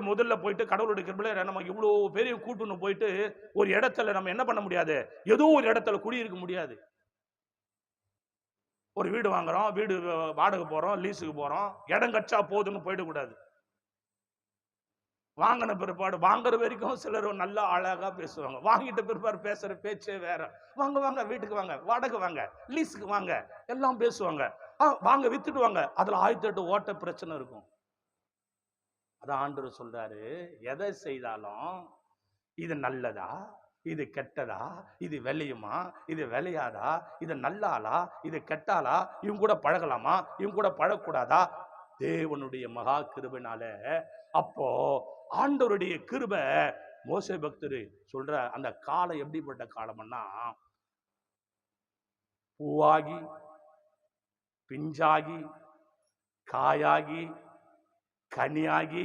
போயிட்டு முதல்ல போயிட்டு கடவுளுடைய கிருபையில நம்ம இவ்வளோ பெரிய கூட்டுன்னு போயிட்டு ஒரு இடத்துல நம்ம என்ன பண்ண முடியாது? ஏதோ ஒரு இடத்துல குடியிருக்க முடியாது. ஒரு வீடு வாங்குறோம் வீடு வாடகை போறோம் லீஸுக்கு போறோம் இடம் கட்சா போதுன்னு போயிடக்கூடாது வாங்கின பிற்பாடு வாங்குற வரைக்கும் சிலர் நல்லா அழகா பேசுவாங்க. வாங்கிட்ட பிற்பாடு பேசுற பேச்சே வேற. வாங்க வாங்க வீட்டுக்கு வாங்க வாடகை வாங்க லீஸுக்கு வாங்க எல்லாம் பேசுவாங்க. ஆ, வாங்க வித்துட்டு வாங்க. அதுல ஆயிரத்தி எட்டு ஓட்ட பிரச்சனை இருக்கும். அதான் ஆண்டவர் சொல்றாரு எதை செய்தாலும் இது நல்லதா? இது கெட்டதா? இது விளையுமா? இது விளையாதா? இது நல்லாளா? இது கெட்டாளா? இவங்க கூட பழகலாமா? இவங்க கூட பழகக்கூடாதா? தேவனுடைய மகா கிருபினால அப்போ ஆண்டவருடைய கிருப மோசை பக்தர் சொல்ற அந்த காலம் எப்படிப்பட்ட காலம்னா பூவாகி பிஞ்சாகி காயாகி கனியாகி